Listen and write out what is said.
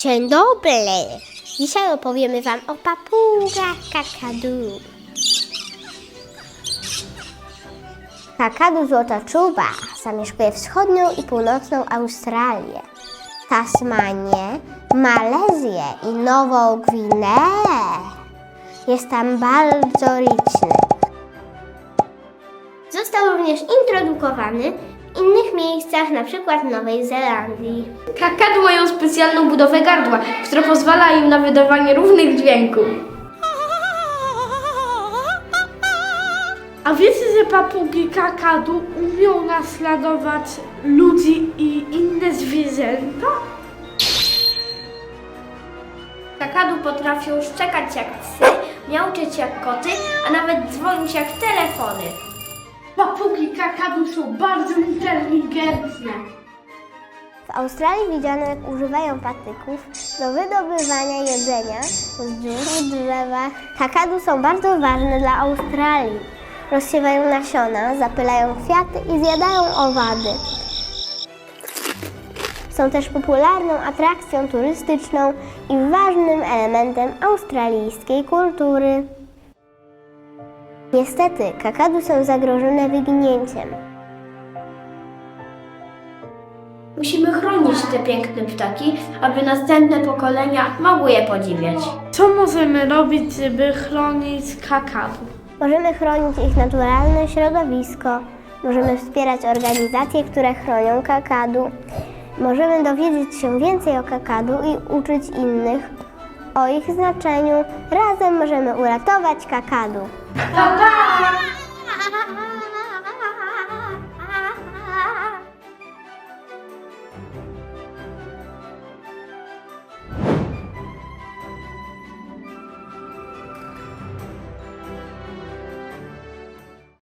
Dzień dobry! Dzisiaj opowiemy Wam o papugach kakadu. Kakadu złota czuba zamieszkuje wschodnią i północną Australię, Tasmanię, Malezję i Nową Gwineę. Jest tam bardzo liczny. Został również introdukowany w innych miejscach, np. w Nowej Zelandii. Kakadu mają specjalną budowę gardła, która pozwala im na wydawanie różnych dźwięków. A wiecie, że papugi kakadu umią naśladować ludzi i inne zwierzęta? Kakadu potrafią szczekać jak psy, miauczeć jak koty, a nawet dzwonić jak telefony. Papugi kakadu są bardzo inteligentne. W Australii widziano, jak używają patyków do wydobywania jedzenia z dziur w drzewach. Kakadu są bardzo ważne dla Australii. Rozsiewają nasiona, zapylają kwiaty i zjadają owady. Są też popularną atrakcją turystyczną i ważnym elementem australijskiej kultury. Niestety, kakadu są zagrożone wyginięciem. Musimy chronić te piękne ptaki, aby następne pokolenia mogły je podziwiać. Co możemy robić, żeby chronić kakadu? Możemy chronić ich naturalne środowisko, możemy wspierać organizacje, które chronią kakadu, możemy dowiedzieć się więcej o kakadu i uczyć innych o ich znaczeniu. Razem możemy uratować kakadu. 爸爸